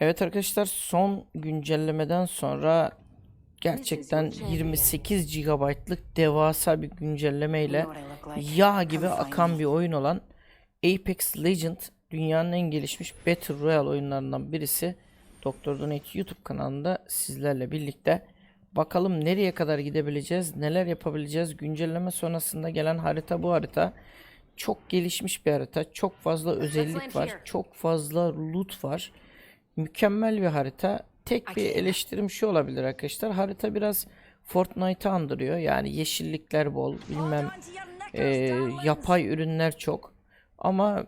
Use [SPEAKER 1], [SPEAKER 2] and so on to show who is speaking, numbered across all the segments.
[SPEAKER 1] Evet arkadaşlar son güncellemeden sonra gerçekten 28 GB'lık devasa bir güncellemeyle yağ gibi akan bir oyun olan Apex Legend dünyanın en gelişmiş Battle Royale oyunlarından birisi Dr. Donate YouTube kanalında sizlerle birlikte bakalım nereye kadar gidebileceğiz, neler yapabileceğiz. Güncelleme sonrasında gelen harita bu harita. Çok gelişmiş bir harita. Çok fazla özellik var. Çok fazla loot var. Mükemmel bir harita. Tek bir eleştirim şu olabilir arkadaşlar. Harita biraz Fortnite'ı andırıyor. Yani yeşillikler bol, bilmem e, yapay ürünler çok. Ama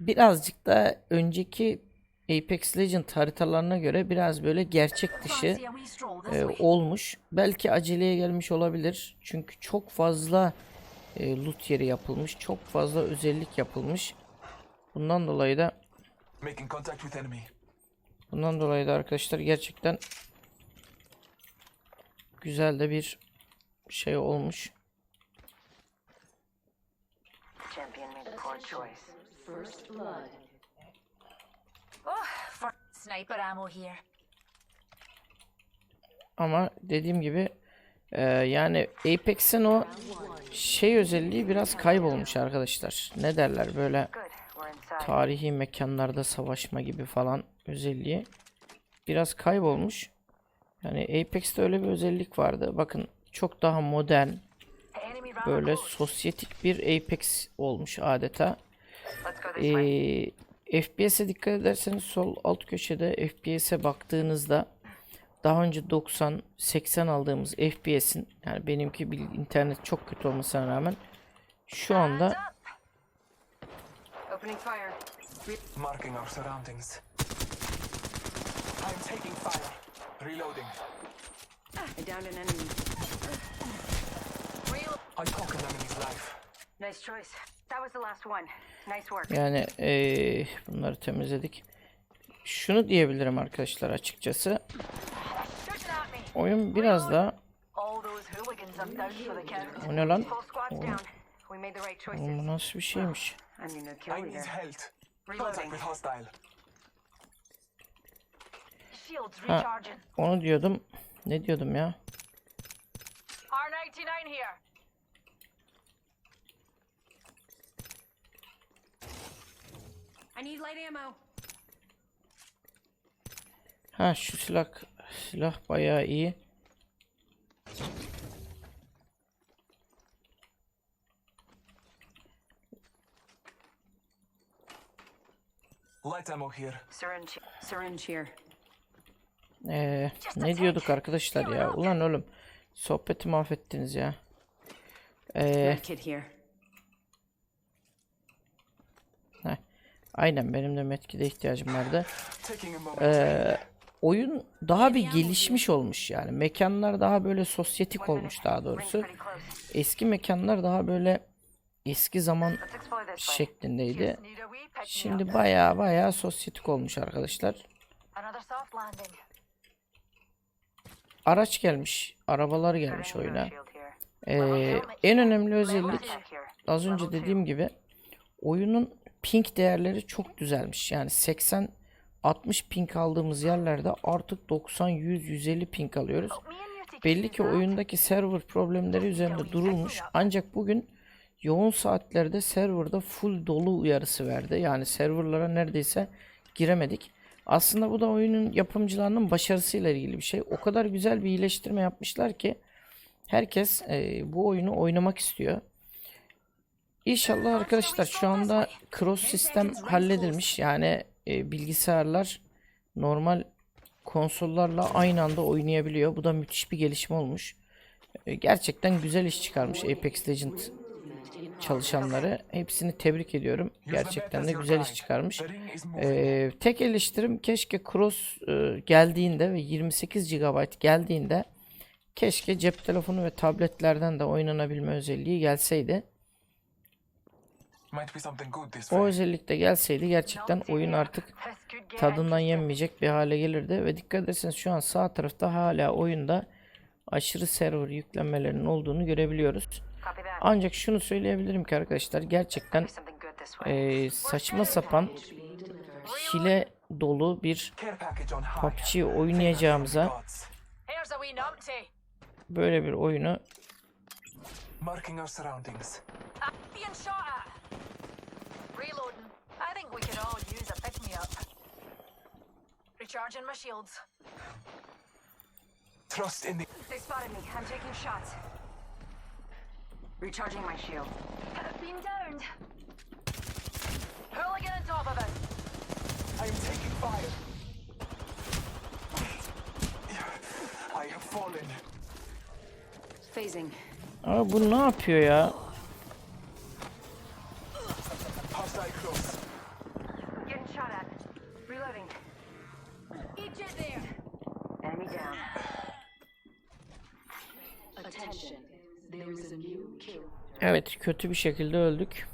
[SPEAKER 1] birazcık da önceki Apex Legend haritalarına göre biraz böyle gerçek dışı e, olmuş. Belki aceleye gelmiş olabilir. Çünkü çok fazla e, loot yeri yapılmış. Çok fazla özellik yapılmış. Bundan dolayı da
[SPEAKER 2] Making contact with enemy.
[SPEAKER 1] Bundan dolayı da arkadaşlar gerçekten güzel de bir şey olmuş. Ama dediğim gibi e, yani Apex'in o şey özelliği biraz kaybolmuş arkadaşlar. Ne derler böyle? Tarihi mekanlarda savaşma gibi falan özelliği biraz kaybolmuş. Yani Apex'te öyle bir özellik vardı. Bakın çok daha modern, böyle sosyetik bir Apex olmuş adeta. Ee, FPS'e dikkat ederseniz sol alt köşede FPS'e baktığınızda daha önce 90 80 aldığımız FPS'in yani benimki bir internet çok kötü olmasına rağmen şu anda
[SPEAKER 3] Opening fire.
[SPEAKER 2] Marking our surroundings. Taking fire. Reloading.
[SPEAKER 3] I downed an enemy.
[SPEAKER 2] I took an enemy's life.
[SPEAKER 3] Nice choice. That was the last one. Nice work.
[SPEAKER 1] yani ee, bunları temizledik. Şunu diyebilirim arkadaşlar açıkçası. Oyun biraz da o ne lan? Oğlum bu nasıl bir şeymiş?
[SPEAKER 3] I mean, no
[SPEAKER 2] I
[SPEAKER 3] kill
[SPEAKER 2] need
[SPEAKER 3] leader.
[SPEAKER 2] health. Contact
[SPEAKER 3] Reloading.
[SPEAKER 2] with hostile.
[SPEAKER 4] Shields
[SPEAKER 1] Ha, onu diyordum. Ne diyordum ya?
[SPEAKER 4] R99 here.
[SPEAKER 3] I need light ammo.
[SPEAKER 1] Ha şu silah silah bayağı iyi.
[SPEAKER 2] Light ammo here.
[SPEAKER 3] Syringe. Syringe here.
[SPEAKER 1] Ee, ne diyorduk arkadaşlar ya? Ulan oğlum sohbeti mahvettiniz ya. Ee, aynen benim de metkide ihtiyacım vardı. Ee, oyun daha bir gelişmiş olmuş yani. Mekanlar daha böyle sosyetik olmuş daha doğrusu. Eski mekanlar daha böyle eski zaman şeklindeydi. Şimdi baya baya sosyetik olmuş arkadaşlar. Araç gelmiş, arabalar gelmiş oyuna. Ee, en önemli özellik az önce dediğim gibi oyunun ping değerleri çok düzelmiş. Yani 80 60 ping aldığımız yerlerde artık 90 100 150 ping alıyoruz.
[SPEAKER 3] Take
[SPEAKER 1] Belli ki oyundaki server problemleri üzerinde durulmuş. Ancak bugün yoğun saatlerde serverda full dolu uyarısı verdi. Yani serverlara neredeyse giremedik. Aslında bu da oyunun yapımcılarının başarısıyla ilgili bir şey. O kadar güzel bir iyileştirme yapmışlar ki herkes e, bu oyunu oynamak istiyor. İnşallah arkadaşlar şu anda cross sistem halledilmiş. Yani e, bilgisayarlar normal konsollarla aynı anda oynayabiliyor. Bu da müthiş bir gelişme olmuş. E, gerçekten güzel iş çıkarmış Apex Legend çalışanları. Hepsini tebrik ediyorum. Gerçekten de güzel iş çıkarmış. Ee, tek eleştirim keşke Cross e, geldiğinde ve 28 GB geldiğinde keşke cep telefonu ve tabletlerden de oynanabilme özelliği gelseydi. O
[SPEAKER 2] way.
[SPEAKER 1] özellik de gelseydi gerçekten oyun artık tadından yenmeyecek bir hale gelirdi ve dikkat ederseniz şu an sağ tarafta hala oyunda aşırı server yüklenmelerinin olduğunu görebiliyoruz. Ancak şunu söyleyebilirim ki arkadaşlar gerçekten e, saçma sapan hile dolu bir. PUBG oynayacağımıza böyle bir oyunu
[SPEAKER 2] Marking our surroundings.
[SPEAKER 4] Being shot at. Reloading. I think we could all use a pick me up. Recharging my shields.
[SPEAKER 2] Trust in the.
[SPEAKER 3] They spotted me. I'm taking shots. Recharging my shield.
[SPEAKER 4] Being downed. Hooligan on top of it.
[SPEAKER 2] I am taking fire. I have fallen.
[SPEAKER 3] Phasing.
[SPEAKER 1] Aa bu ne yapıyor ya? Kötü bir şekilde öldük.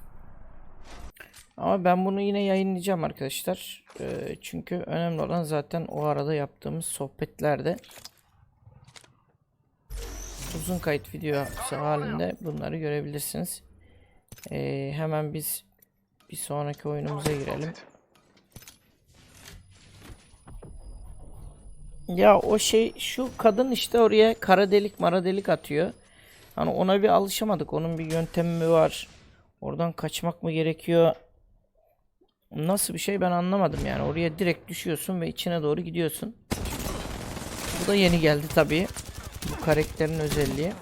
[SPEAKER 1] Ama ben bunu yine yayınlayacağım arkadaşlar. Ee, çünkü önemli olan zaten o arada yaptığımız sohbetlerde. Uzun kayıt videosu halinde bunları görebilirsiniz. Ee, hemen biz bir sonraki oyunumuza girelim. Ya o şey şu kadın işte oraya kara delik mara delik atıyor. Hani ona bir alışamadık. Onun bir yöntemi mi var? Oradan kaçmak mı gerekiyor? Nasıl bir şey ben anlamadım yani. Oraya direkt düşüyorsun ve içine doğru gidiyorsun. Bu da yeni geldi tabii. Bu karakterin özelliği.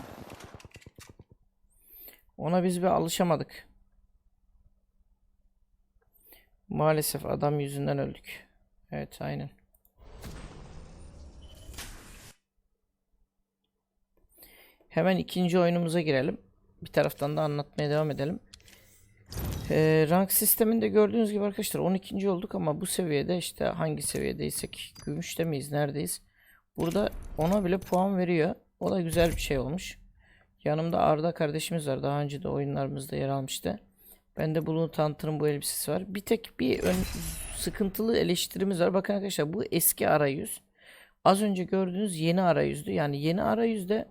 [SPEAKER 1] Ona biz bir alışamadık. Maalesef adam yüzünden öldük. Evet aynen. Hemen ikinci oyunumuza girelim. Bir taraftan da anlatmaya devam edelim. Ee, rank sisteminde gördüğünüz gibi arkadaşlar 12. olduk ama bu seviyede işte hangi seviyedeysek gümüşte miyiz neredeyiz? Burada ona bile puan veriyor. O da güzel bir şey olmuş. Yanımda Arda kardeşimiz var. Daha önce de oyunlarımızda yer almıştı. Bende Blue Hunter'ın bu elbisesi var. Bir tek bir ön, sıkıntılı eleştirimiz var. Bakın arkadaşlar bu eski arayüz. Az önce gördüğünüz yeni arayüzdü. Yani yeni arayüzde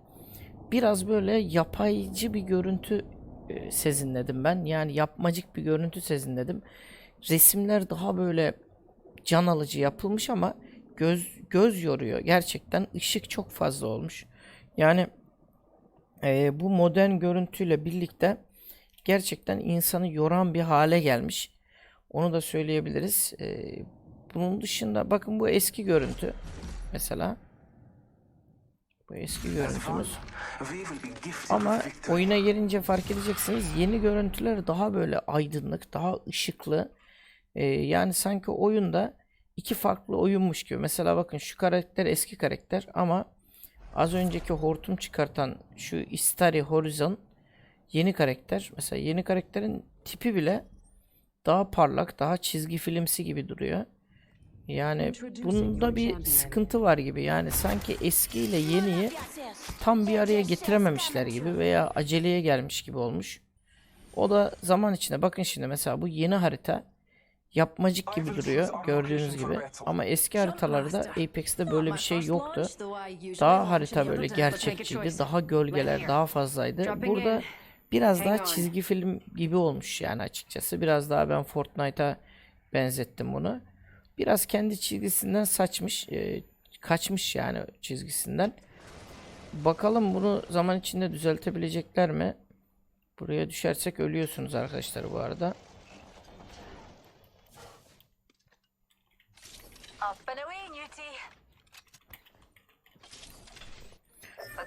[SPEAKER 1] biraz böyle yapaycı bir görüntü e, sezinledim ben. Yani yapmacık bir görüntü sezinledim. Resimler daha böyle can alıcı yapılmış ama göz göz yoruyor. Gerçekten ışık çok fazla olmuş. Yani e, bu modern görüntüyle birlikte gerçekten insanı yoran bir hale gelmiş. Onu da söyleyebiliriz. E, bunun dışında bakın bu eski görüntü mesela. Bu eski görüntümüz. Ama oyuna girince fark edeceksiniz yeni görüntüler daha böyle aydınlık, daha ışıklı. Ee, yani sanki oyunda iki farklı oyunmuş gibi. Mesela bakın şu karakter eski karakter ama az önceki hortum çıkartan şu Istari Horizon yeni karakter. Mesela yeni karakterin tipi bile daha parlak, daha çizgi filmsi gibi duruyor. Yani bunda bir sıkıntı var gibi. Yani sanki eski ile yeniyi tam bir araya getirememişler gibi veya aceleye gelmiş gibi olmuş. O da zaman içinde bakın şimdi mesela bu yeni harita yapmacık gibi duruyor gördüğünüz gibi. Ama eski haritalarda Apex'te böyle bir şey yoktu. Daha harita böyle gerçekçiydi. Daha gölgeler daha fazlaydı. Burada biraz daha çizgi film gibi olmuş yani açıkçası. Biraz daha ben Fortnite'a benzettim bunu. Biraz kendi çizgisinden saçmış, e, kaçmış yani çizgisinden. Bakalım bunu zaman içinde düzeltebilecekler mi? Buraya düşersek ölüyorsunuz arkadaşlar bu arada.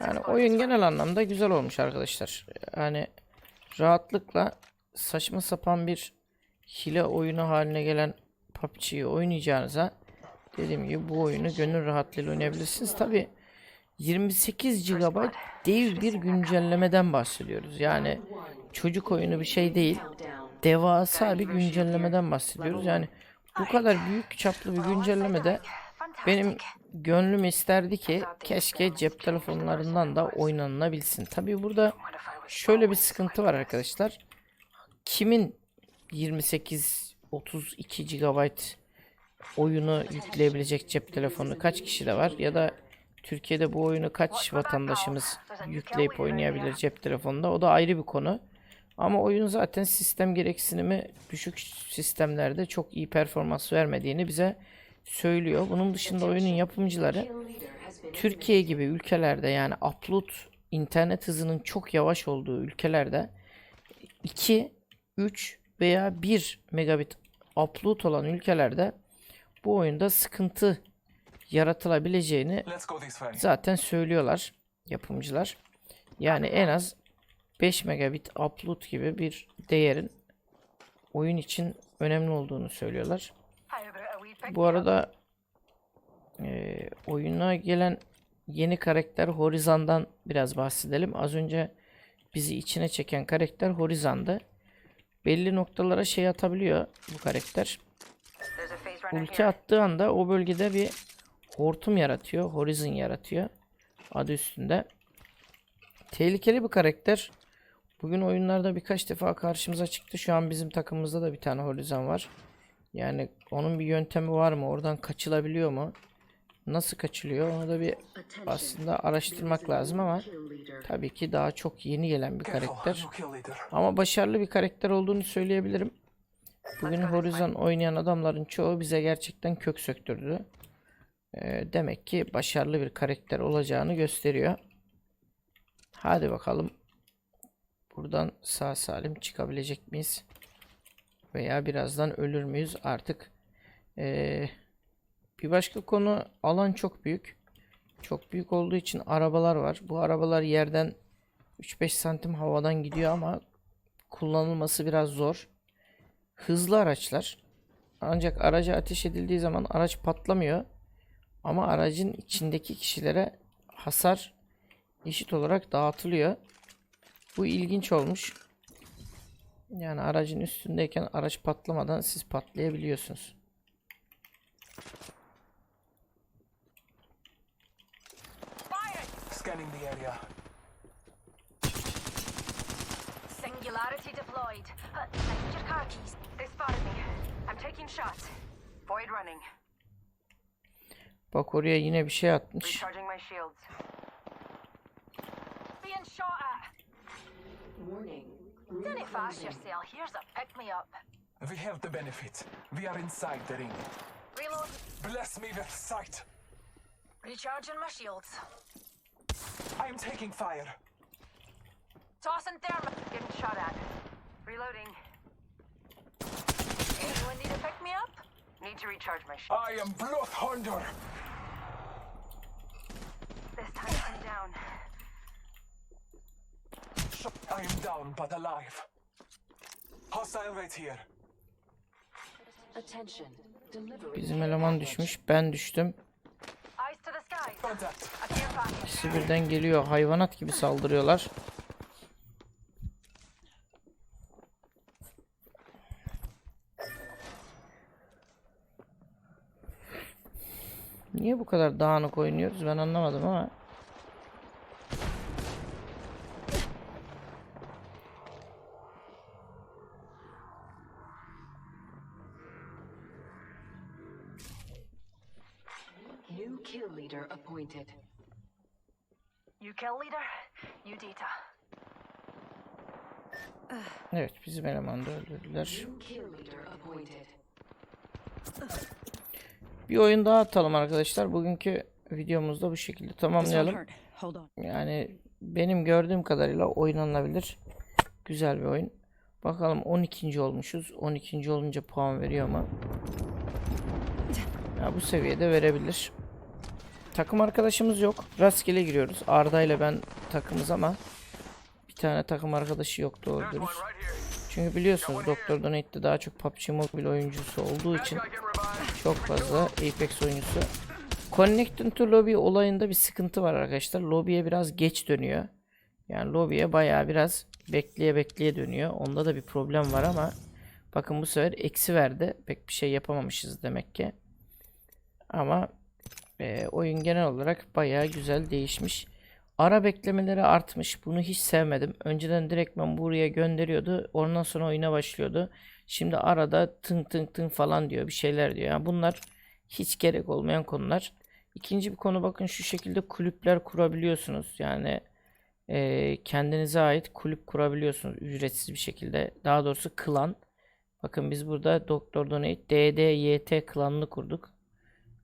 [SPEAKER 1] Yani oyun genel anlamda güzel olmuş arkadaşlar. Yani rahatlıkla saçma sapan bir hile oyunu haline gelen PUBG'yi oynayacağınıza dediğim gibi bu oyunu gönül rahatlığıyla oynayabilirsiniz. Tabi 28 GB dev bir güncellemeden bahsediyoruz. Yani çocuk oyunu bir şey değil. Devasa bir güncellemeden bahsediyoruz. Yani bu kadar büyük çaplı bir güncellemede benim gönlüm isterdi ki keşke cep telefonlarından da oynanılabilsin. Tabi burada şöyle bir sıkıntı var arkadaşlar. Kimin 28 32 GB oyunu yükleyebilecek cep telefonu kaç kişi de var ya da Türkiye'de bu oyunu kaç vatandaşımız yükleyip oynayabilir cep telefonunda o da ayrı bir konu. Ama oyun zaten sistem gereksinimi düşük sistemlerde çok iyi performans vermediğini bize söylüyor. Bunun dışında oyunun yapımcıları Türkiye gibi ülkelerde yani upload internet hızının çok yavaş olduğu ülkelerde 2, 3 veya 1 megabit upload olan ülkelerde bu oyunda sıkıntı yaratılabileceğini zaten söylüyorlar yapımcılar. Yani en az 5 megabit upload gibi bir değerin oyun için önemli olduğunu söylüyorlar. Bu arada eee, oyuna gelen yeni karakter Horizon'dan biraz bahsedelim. Az önce bizi içine çeken karakter Horizon'dı. Belli noktalara şey atabiliyor bu karakter. Ulti attığı anda o bölgede bir hortum yaratıyor. Horizon yaratıyor. Adı üstünde. Tehlikeli bir karakter. Bugün oyunlarda birkaç defa karşımıza çıktı. Şu an bizim takımımızda da bir tane Horizon var. Yani onun bir yöntemi var mı? Oradan kaçılabiliyor mu? Nasıl kaçılıyor? Onu da bir aslında araştırmak lazım ama tabii ki daha çok yeni gelen bir karakter. Ama başarılı bir karakter olduğunu söyleyebilirim. Bugün Horizon oynayan adamların çoğu bize gerçekten kök söktürdü. Ee, demek ki başarılı bir karakter olacağını gösteriyor. Hadi bakalım. Buradan sağ salim çıkabilecek miyiz? Veya birazdan ölür müyüz? Artık ee, bir başka konu alan çok büyük. Çok büyük olduğu için arabalar var. Bu arabalar yerden 3-5 santim havadan gidiyor ama kullanılması biraz zor. Hızlı araçlar. Ancak araca ateş edildiği zaman araç patlamıyor. Ama aracın içindeki kişilere hasar eşit olarak dağıtılıyor. Bu ilginç olmuş. Yani aracın üstündeyken araç patlamadan siz patlayabiliyorsunuz.
[SPEAKER 2] Scanning the area.
[SPEAKER 4] Singularity deployed. Uh, need your car keys.
[SPEAKER 3] They spotted me. I'm taking shots. Void running.
[SPEAKER 1] Bak oraya yine bir şey atmış.
[SPEAKER 3] Recharging my shields.
[SPEAKER 4] Being shot at.
[SPEAKER 5] Warning.
[SPEAKER 4] Don't fast yourself. Here's a pick me up.
[SPEAKER 2] We have the benefit. We are inside the ring.
[SPEAKER 4] Reload.
[SPEAKER 2] Bless me with sight.
[SPEAKER 4] Recharging my shields.
[SPEAKER 2] I am taking fire.
[SPEAKER 4] Tossing thermite.
[SPEAKER 3] Getting shot at. Reloading.
[SPEAKER 4] Anyone need to pick me up?
[SPEAKER 3] Need to recharge my shield.
[SPEAKER 2] I am Bloodhunter.
[SPEAKER 3] This time I'm down.
[SPEAKER 2] I am down but alive. Hostile right here.
[SPEAKER 5] Attention. Delivery.
[SPEAKER 1] Bizim eleman düşmüş. Ben düştüm.
[SPEAKER 4] Eyes to the skies.
[SPEAKER 2] Contact.
[SPEAKER 1] İkisi birden geliyor. Hayvanat gibi saldırıyorlar. Niye bu kadar dağınık oynuyoruz ben anlamadım ama.
[SPEAKER 5] New kill leader appointed.
[SPEAKER 4] Kill leader. You data.
[SPEAKER 1] Evet bizim elemanı da öldürdüler. Bir oyun daha atalım arkadaşlar. Bugünkü videomuzda bu şekilde tamamlayalım. Yani benim gördüğüm kadarıyla oynanabilir. Güzel bir oyun. Bakalım 12. olmuşuz. 12. olunca puan veriyor mu? Ya bu seviyede verebilir. Takım arkadaşımız yok. Rastgele giriyoruz. Arda ile ben takımız ama bir tane takım arkadaşı yok doğru dürüst. Çünkü biliyorsunuz Doktor Donate'de daha çok PUBG Mobile oyuncusu olduğu için çok fazla Apex oyuncusu. Connecting to Lobby olayında bir sıkıntı var arkadaşlar. Lobby'ye biraz geç dönüyor. Yani lobby'ye bayağı biraz bekleye bekleye dönüyor. Onda da bir problem var ama bakın bu sefer eksi verdi. Pek bir şey yapamamışız demek ki. Ama e, oyun genel olarak bayağı güzel değişmiş. Ara beklemeleri artmış. Bunu hiç sevmedim. Önceden direktmen buraya gönderiyordu. Ondan sonra oyuna başlıyordu. Şimdi arada tın tın tın falan diyor. Bir şeyler diyor. Yani bunlar hiç gerek olmayan konular. İkinci bir konu bakın şu şekilde kulüpler kurabiliyorsunuz. Yani e, kendinize ait kulüp kurabiliyorsunuz ücretsiz bir şekilde. Daha doğrusu klan. Bakın biz burada Doktor Donate DDYT klanını kurduk.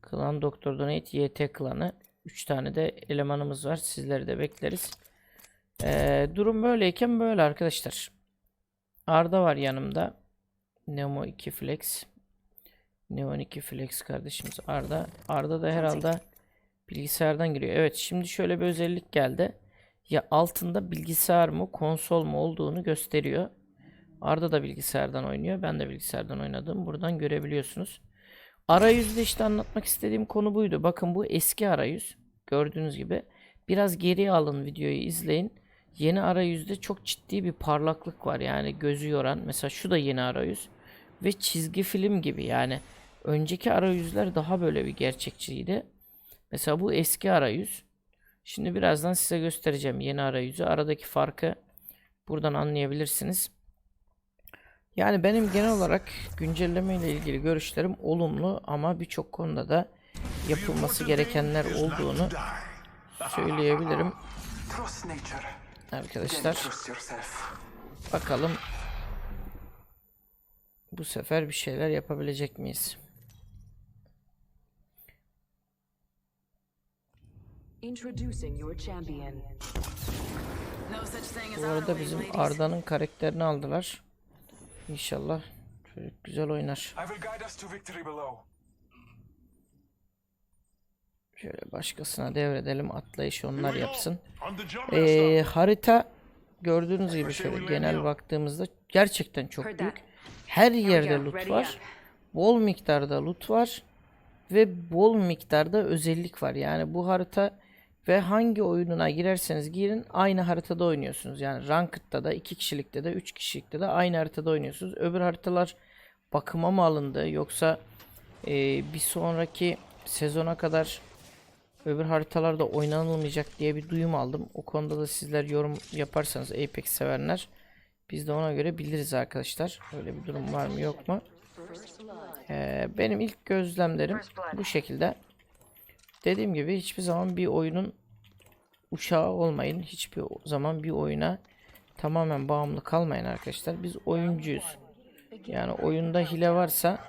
[SPEAKER 1] Klan Doktor Donate YT klanı. 3 tane de elemanımız var. Sizleri de bekleriz. Ee, durum böyleyken böyle arkadaşlar. Arda var yanımda. Nemo 2 Flex. Neon 2 Flex kardeşimiz Arda. Arda da herhalde bilgisayardan giriyor. Evet şimdi şöyle bir özellik geldi. Ya altında bilgisayar mı konsol mu olduğunu gösteriyor. Arda da bilgisayardan oynuyor. Ben de bilgisayardan oynadım. Buradan görebiliyorsunuz. Arayüzde işte anlatmak istediğim konu buydu. Bakın bu eski arayüz. Gördüğünüz gibi. Biraz geriye alın videoyu izleyin. Yeni arayüzde çok ciddi bir parlaklık var. Yani gözü yoran. Mesela şu da yeni arayüz. Ve çizgi film gibi yani. Önceki arayüzler daha böyle bir gerçekçiydi. Mesela bu eski arayüz. Şimdi birazdan size göstereceğim yeni arayüzü. Aradaki farkı buradan anlayabilirsiniz. Yani benim genel olarak güncelleme ile ilgili görüşlerim olumlu ama birçok konuda da yapılması gerekenler olduğunu söyleyebilirim arkadaşlar. Bakalım bu sefer bir şeyler yapabilecek miyiz? Bu arada bizim. Arda'nın karakterini aldılar. İnşallah çocuk güzel oynar. Şöyle başkasına devredelim. Atlayış onlar yapsın. Ee, harita gördüğünüz gibi şöyle genel baktığımızda gerçekten çok büyük. Her yerde loot var. Bol miktarda loot var. Ve bol miktarda özellik var. Yani bu harita ve hangi oyununa girerseniz girin aynı haritada oynuyorsunuz. Yani Ranked'da da 2 kişilikte de 3 kişilikte de aynı haritada oynuyorsunuz. Öbür haritalar bakıma mı alındı yoksa e, bir sonraki sezona kadar öbür haritalarda oynanılmayacak diye bir duyum aldım. O konuda da sizler yorum yaparsanız Apex sevenler biz de ona göre biliriz arkadaşlar. Öyle bir durum var mı yok mu? Ee, benim ilk gözlemlerim bu şekilde. Dediğim gibi hiçbir zaman bir oyunun uşağı olmayın. Hiçbir zaman bir oyuna tamamen bağımlı kalmayın arkadaşlar. Biz oyuncuyuz. Yani oyunda hile varsa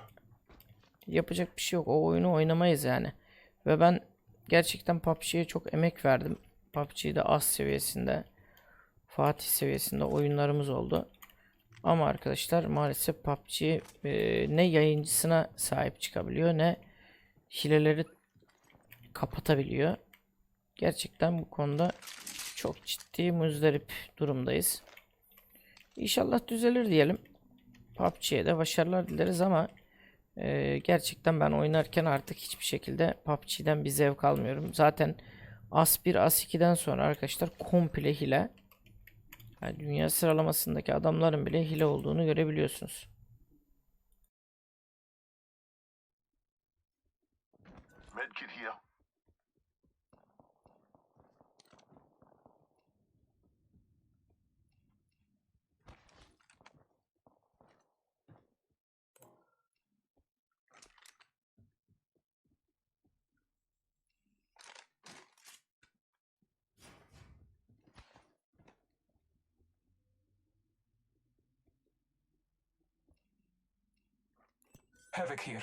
[SPEAKER 1] yapacak bir şey yok. O oyunu oynamayız yani. Ve ben gerçekten PUBG'ye çok emek verdim. PUBG'de az seviyesinde, Fatih seviyesinde oyunlarımız oldu. Ama arkadaşlar maalesef PUBG e, ne yayıncısına sahip çıkabiliyor ne hileleri kapatabiliyor. Gerçekten bu konuda çok ciddi muzdarip durumdayız. İnşallah düzelir diyelim. PUBG'ye de başarılar dileriz ama e, gerçekten ben oynarken artık hiçbir şekilde PUBG'den bir zevk almıyorum. Zaten As 1, As 2'den sonra arkadaşlar komple hile. Yani dünya sıralamasındaki adamların bile hile olduğunu görebiliyorsunuz.
[SPEAKER 6] Medkit
[SPEAKER 2] Havoc here.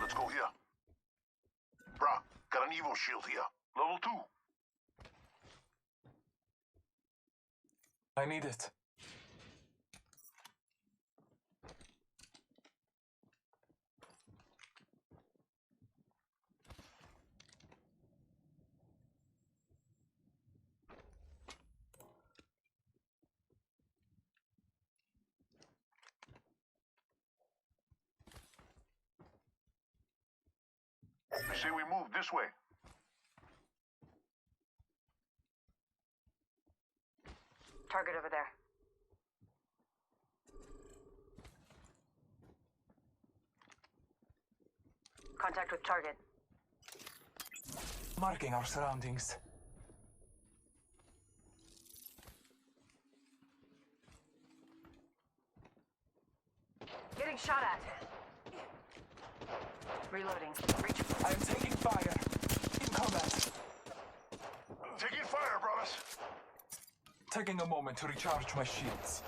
[SPEAKER 6] Let's go here. Brah, got an Evo shield here. Level 2.
[SPEAKER 2] I need it.
[SPEAKER 6] I say we move this way.
[SPEAKER 3] Target over there. Contact with target.
[SPEAKER 2] Marking our surroundings.
[SPEAKER 3] Getting shot at. Reloading. Reach.
[SPEAKER 2] I am taking fire. In combat.
[SPEAKER 6] Take brothers.
[SPEAKER 2] Taking a moment to recharge my shields.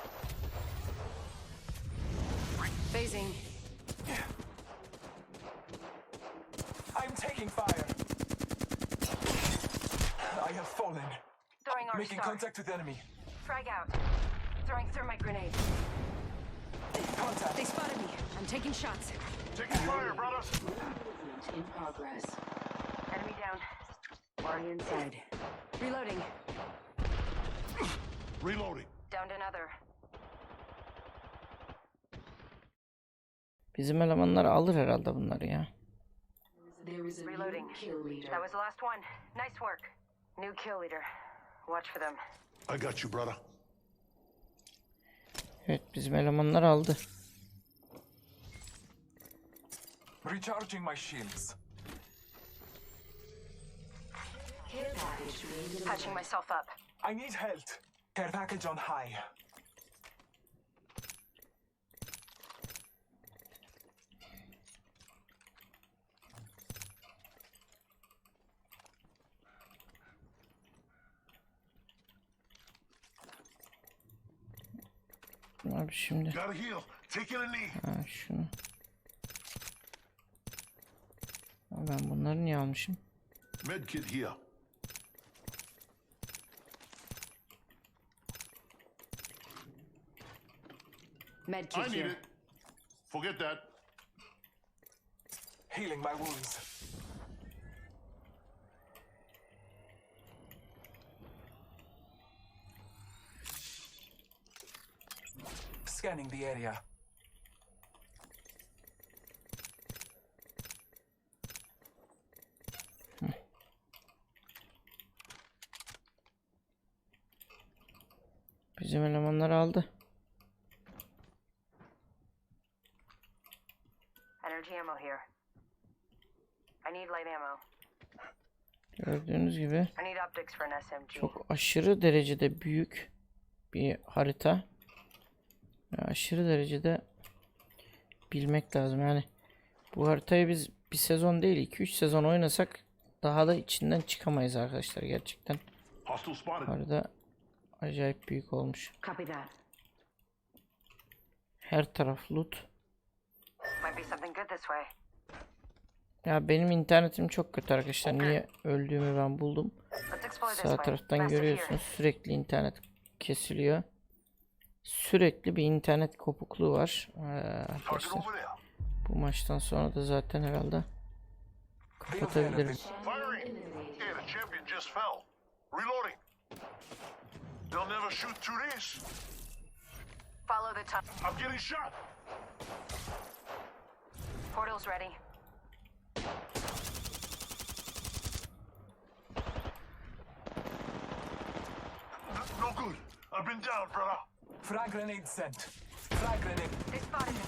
[SPEAKER 5] Phasing.
[SPEAKER 2] I'm taking fire. I have fallen.
[SPEAKER 3] Throwing our
[SPEAKER 2] Making
[SPEAKER 3] star.
[SPEAKER 2] contact with enemy.
[SPEAKER 3] Frag out. Throwing thermite grenade.
[SPEAKER 5] They spotted me. I'm taking shots.
[SPEAKER 6] Taking fire, brothers.
[SPEAKER 5] İn progress.
[SPEAKER 3] Enemy down.
[SPEAKER 5] Already inside. Reloading.
[SPEAKER 6] Reloading.
[SPEAKER 3] Downed another.
[SPEAKER 1] Bizim elemanlar alır herhalde bunları ya.
[SPEAKER 5] There is a
[SPEAKER 3] Reloading. That was the last one. Nice work. New kill leader. Watch for them.
[SPEAKER 6] I got you, brother.
[SPEAKER 1] Evet bizim elemanlar aldı.
[SPEAKER 2] Recharging my shields.
[SPEAKER 3] Patching myself up.
[SPEAKER 2] I need health. Care package on high.
[SPEAKER 1] Abi şimdi
[SPEAKER 6] Gotta heal. Taking a knee.
[SPEAKER 1] ha, şunu. Ha, Ben bunları niye almışım?
[SPEAKER 6] Medkit here.
[SPEAKER 5] Med
[SPEAKER 6] I
[SPEAKER 5] kit
[SPEAKER 6] need
[SPEAKER 5] here.
[SPEAKER 6] it. Forget that.
[SPEAKER 2] Healing my wounds. Scanning the area.
[SPEAKER 1] Bizim elemanlar aldı.
[SPEAKER 3] Energy ammo here. I need light ammo.
[SPEAKER 1] Gördüğünüz gibi
[SPEAKER 3] I need optics for an SMG.
[SPEAKER 1] çok aşırı derecede büyük bir harita. Aşırı derecede bilmek lazım. Yani bu haritayı biz bir sezon değil 2-3 sezon oynasak daha da içinden çıkamayız arkadaşlar gerçekten. Harita acayip büyük olmuş. Her taraf loot. Ya benim internetim çok kötü arkadaşlar. Niye öldüğümü ben buldum. Sağ taraftan görüyorsunuz sürekli internet kesiliyor. Sürekli bir internet kopukluğu var ee, arkadaşlar. Bu maçtan sonra da zaten herhalde kapatabilirim.
[SPEAKER 3] Portal's ready.
[SPEAKER 6] No good. I've been down, brother.
[SPEAKER 2] Frag grenade sent. Frag grenade.
[SPEAKER 3] They spotted me.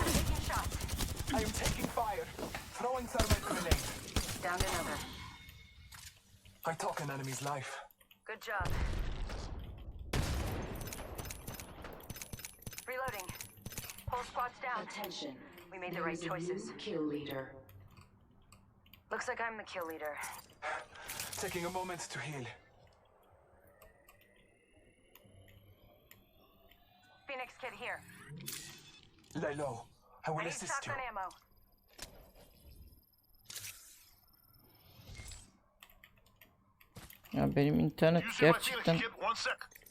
[SPEAKER 3] I'm taking shots.
[SPEAKER 2] I am taking fire. Throwing thermite grenade.
[SPEAKER 3] Downed another.
[SPEAKER 2] I took an enemy's life.
[SPEAKER 3] Good job. Reloading. Whole squad's down.
[SPEAKER 5] Attention.
[SPEAKER 3] We made the right choices.
[SPEAKER 5] kill leader.
[SPEAKER 3] Looks like I'm the kill leader.
[SPEAKER 2] Taking a moment to heal.
[SPEAKER 3] Kid here.
[SPEAKER 2] Lay low. I will
[SPEAKER 3] I need
[SPEAKER 2] assist you.
[SPEAKER 3] shotgun ammo.
[SPEAKER 1] Ya benim internet gerçekten
[SPEAKER 6] kit.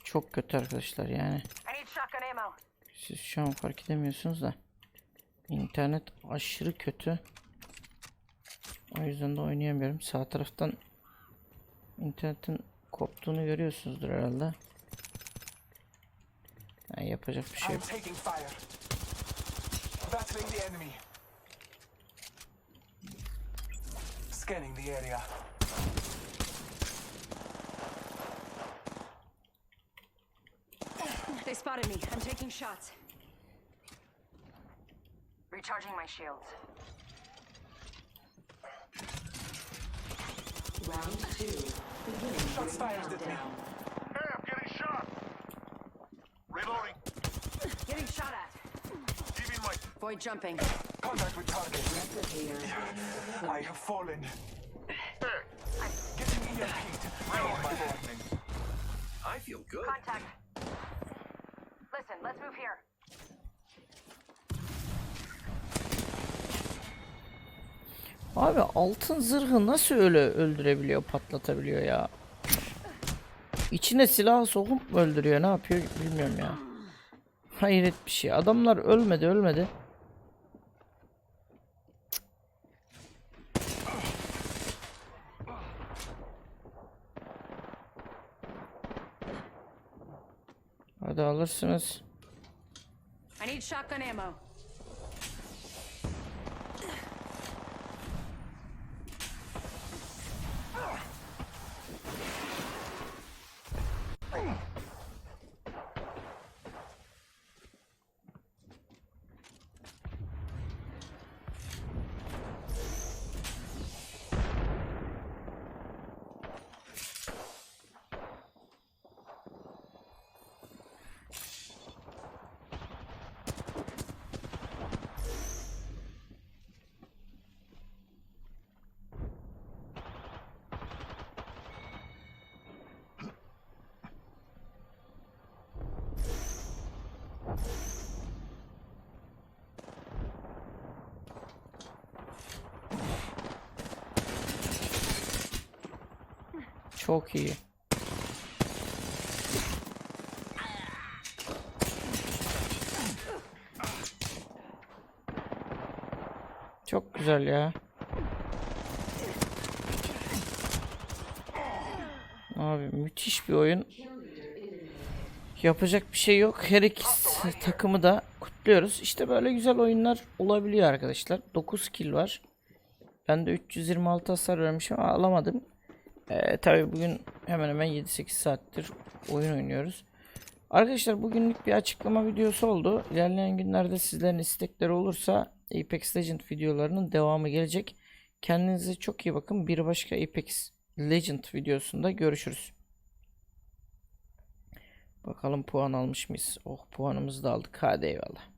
[SPEAKER 1] Çok kötü arkadaşlar yani.
[SPEAKER 3] I need shotgun ammo.
[SPEAKER 1] Siz şu an fark edemiyorsunuz da. İnternet aşırı kötü. O yüzden de oynayamıyorum. Sağ taraftan internetin koptuğunu görüyorsunuzdur herhalde. Yani yapacak bir şey
[SPEAKER 2] I'm
[SPEAKER 1] yok.
[SPEAKER 2] taking fire. Battling the enemy. Scanning the area.
[SPEAKER 5] They spotted me. I'm taking shots.
[SPEAKER 3] Recharging my shields.
[SPEAKER 5] Round two. Beginning
[SPEAKER 2] Shots fired at me.
[SPEAKER 6] Getting shot
[SPEAKER 3] at.
[SPEAKER 6] Giving my
[SPEAKER 5] Void jumping.
[SPEAKER 2] Contact with target. I have fallen. Getting EMP'd. Read my warning.
[SPEAKER 7] feel good.
[SPEAKER 3] Contact. Listen, let's move here.
[SPEAKER 1] Abi altın zırhı nasıl öyle öldürebiliyor, patlatabiliyor ya? İçine silah sokup mu öldürüyor, ne yapıyor bilmiyorum ya. Hayret bir şey. Adamlar ölmedi, ölmedi. Hadi alırsınız.
[SPEAKER 5] I need shotgun ammo.
[SPEAKER 1] Çok iyi. Çok güzel ya. Abi müthiş bir oyun. Yapacak bir şey yok. Her iki takımı da kutluyoruz. İşte böyle güzel oyunlar olabiliyor arkadaşlar. 9 kill var. Ben de 326 hasar vermişim ama alamadım. Ee, tabii bugün hemen hemen 7-8 saattir oyun oynuyoruz. Arkadaşlar bugünlük bir açıklama videosu oldu. İlerleyen günlerde sizlerin istekleri olursa Apex Legend videolarının devamı gelecek. Kendinize çok iyi bakın. Bir başka Apex Legend videosunda görüşürüz. Bakalım puan almış mıyız? Oh puanımızı da aldık. Hadi eyvallah.